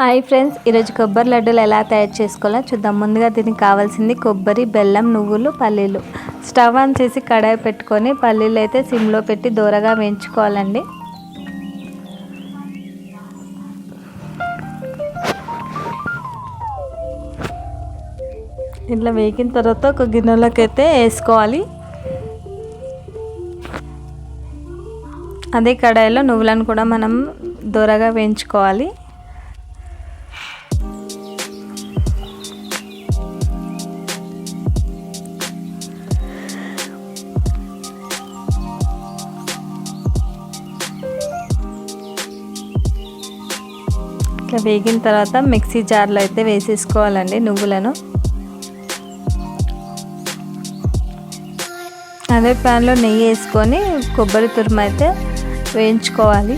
Hi friends ఈరోజు కొబ్బరి లడ్డూలు ఎలా తయారు చేసుకోవాలో చూద్దాం. ముందుగా దీనికి కావాల్సింది కొబ్బరి బెల్లం నువ్వులు పల్లీలు. స్టవ్ ఆన్ చేసి కడాయి పెట్టుకొని పల్లీలు అయితే సిమ్లో పెట్టి దూరగా వేయించుకోవాలండి. ఇట్లా వేగిన తర్వాత ఒక గిన్నెలోకి అయితే వేసుకోవాలి. అదే కడాయిలో నువ్వులను కూడా మనం దూరగా వేయించుకోవాలి. ఇట్లా వేగిన తర్వాత మిక్సీ జార్లో అయితే వేసేసుకోవాలండి నువ్వులను. అదే ప్యాన్లో నెయ్యి వేసుకొని కొబ్బరి తురుము అయితే వేయించుకోవాలి.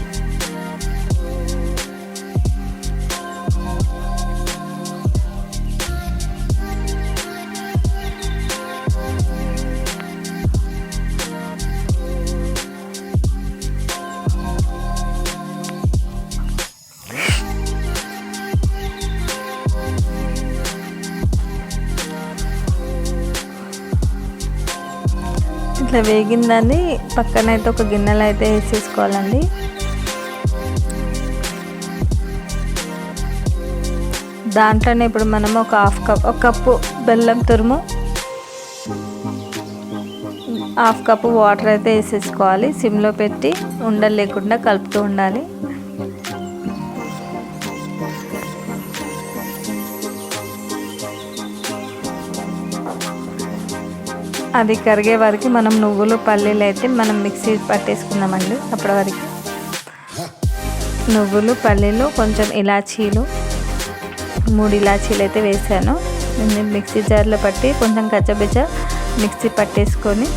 ఇట్లా వేగిందని పక్కన అయితే ఒక గిన్నెలో అయితే వేసేసుకోవాలండి. దాంట్లోనే ఇప్పుడు మనం ఒక హాఫ్ కప్ ఒక కప్పు బెల్లం తురుము హాఫ్ కప్పు వాటర్ అయితే వేసేసుకోవాలి. సిమ్లో పెట్టి ఉండలు లేకుండా కలుపుతూ ఉండాలి. అది కరిగే వరకు మనం నువ్వులు పల్లీలు అయితే మనం మిక్సీ పట్టేసుకుందామండి అప్పటి వరకు నువ్వులు పల్లీలు కొంచెం ఇలాచీలు మూడు ఇలాచీలు అయితే వేసాను. నేను మిక్సీ జార్లో పట్టి కొంచెం కచ్చబిచ్చ మిక్సీ పట్టేసుకొని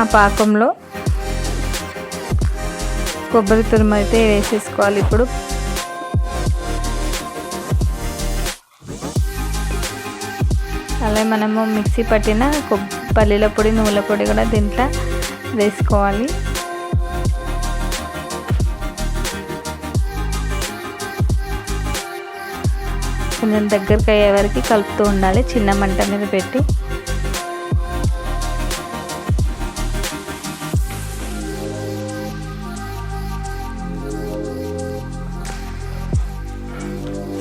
ఆ పాకంలో కొబ్బరి తురుము అయితే వేసేసుకోవాలి ఇప్పుడు. అలాగే మనము మిక్సీ పట్టిన పల్లీల పొడి నువ్వుల పొడి కూడా దీంట్లో వేసుకోవాలి. కొంచెం దగ్గరికి అయ్యే వరకు కలుపుతూ ఉండాలి. చిన్న మంట మీద పెట్టి.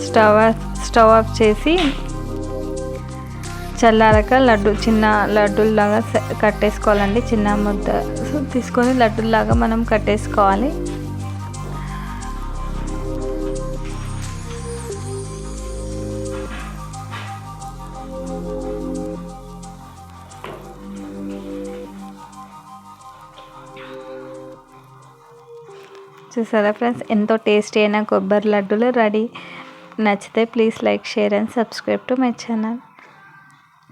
స్టవ్ స్టవ్ ఆఫ్ చేసి చల్లారక లడ్డు చిన్న లడ్డూలాగా కట్టేసుకోవాలండి. చిన్న ముద్ద తీసుకొని లడ్డూలాగా మనం కట్టేసుకోవాలి. చూసారా ఫ్రెండ్స్? ఎంతో టేస్టీ అయిన కొబ్బరి లడ్డూలు రెడీ. నచ్చితే please like share and subscribe to my channel.